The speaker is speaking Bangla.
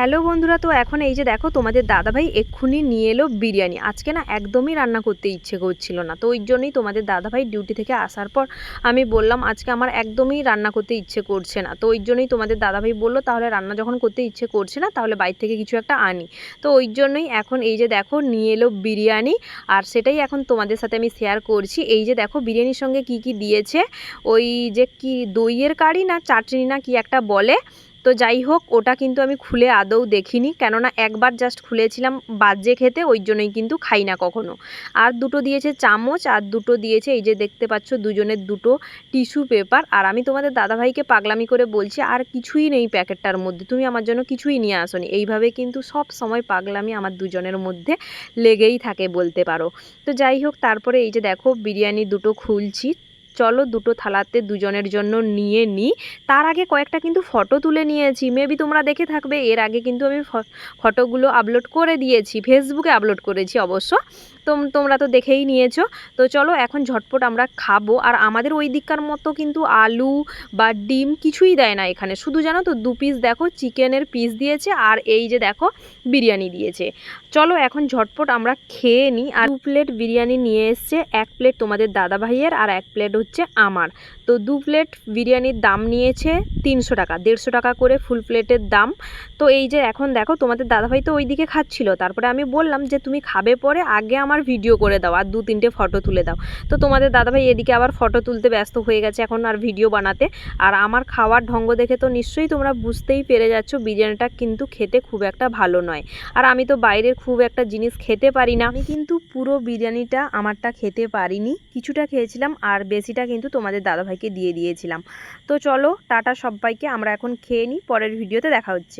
হ্যালো বন্ধুরা, তো এখন এই যে দেখো তোমাদের দাদাভাই এক্ষুনি নিয়ে এলো বিরিয়ানি। আজকে না একদমই রান্না করতে ইচ্ছে করছিল না, তো ওই জন্যই তোমাদের দাদাভাই ডিউটি থেকে আসার পর আমি বললাম, আজকে আমার একদমই রান্না করতে ইচ্ছে করছে না। তো ওই জন্যই তোমাদের দাদাভাই বলল, তাহলে রান্না যখন করতে ইচ্ছে করছে না, তাহলে বাইরে থেকে কিছু একটা আনি। তো ওই জন্যই এখন এই যে দেখো নিয়ে এলো বিরিয়ানি, আর সেটাই এখন তোমাদের সাথে আমি শেয়ার করছি। এই যে দেখো বিরিয়ানির সঙ্গে কি কি দিয়েছে, ওই যে কি দইয়ের কারি না চাটনি না কি একটা বলে তো যাই হোক, ওটা কিন্তু আমি খুলে আদৌ দেখিনি। কেননা একবার জাস্ট খুলেছিলাম বাজে খেতে, ওই জন্যই কিন্তু খাই না কখনো। আর দুটো দিয়েছে চামচ, আর দুটো দিয়েছে এই যে দেখতে পাচ্ছ দুজনের দুটো টিস্যু পেপার। আর আমি তোমাদের দাদাভাইকে পাগলামি করে বলছি, আর কিছুই নেই প্যাকেটটার মধ্যে। তুমি আমার জন্য কিছুই নিয়ে আসোনি। এইভাবে কিন্তু সব সময় পাগলামি আমার দুজনের মধ্যে লেগেই থাকে বলতে পারো। তো যাই হোক, তারপরে এই যে দেখো, বিরিয়ানি দুটো খুলছি। চলো দুটো থালাতে দুজনের জন্য নিয়ে নিই তার আগে কয়েকটা কিন্তু ফটো তুলে নিয়েছি। মেবি তোমরা দেখে থাকবে। এর আগে কিন্তু আমি ফটোগুলো আপলোড করে দিয়েছি। ফেসবুকে আপলোড করেছি অবশ্য। তোমরা তো দেখেই নিয়েছো। তো চলো এখন ঝটপট আমরা খাব। আর আমাদের ওই দিককার মতো কিন্তু আলু বা ডিম কিছুই দেয় না এখানে। শুধু জানো তো দু পিস দেখো, চিকেনের পিস দিয়েছে আর এই যে দেখো বিরিয়ানি দিয়েছে। চলো এখন ঝটপট আমরা খেয়ে নিই আর দু প্লেট বিরিয়ানি নিয়ে এসছে, এক প্লেট তোমাদের দাদা ভাইয়ের আর এক প্লেট হচ্ছে আমার। তো দু প্লেট বিরিয়ানির দাম নিয়েছে তিনশো টাকা, দেড়শো টাকা করে ফুল প্লেটের দাম। তো এই যে এখন দেখো তোমাদের দাদাভাই তো ওইদিকে খাচ্ছিল। তারপরে আমি বললাম যে তুমি খাবে পরে, আগে আমার ভিডিও করে দাও, আর দু তিনটে ফটো তুলে দাও। তো তোমাদের দাদাভাই এদিকে আবার ফটো তুলতে ব্যস্ত হয়ে গেছে এখন আর ভিডিও বানাতে। আর আমার খাওয়ার ঢঙ্গ দেখে তো নিশ্চয়ই তোমরা বুঝতেই পেরে যাচ্ছ, বিরিয়ানিটা কিন্তু খেতে খুব একটা ভালো নয়। আর আমি তো বাইরের খুব একটা জিনিস খেতে পারি না। আমি কিন্তু পুরো বিরিয়ানিটা আমারটা খেতে পারিনি, কিছুটা খেয়েছিলাম, আর বেশিটা কিন্তু তোমাদের দাদাভাইকে দিয়ে দিয়েছিলাম। তো চলো, টাটা সবাইকে, আমরা এখন খেয়ে নিই, পরের ভিডিওতে দেখা হচ্ছে।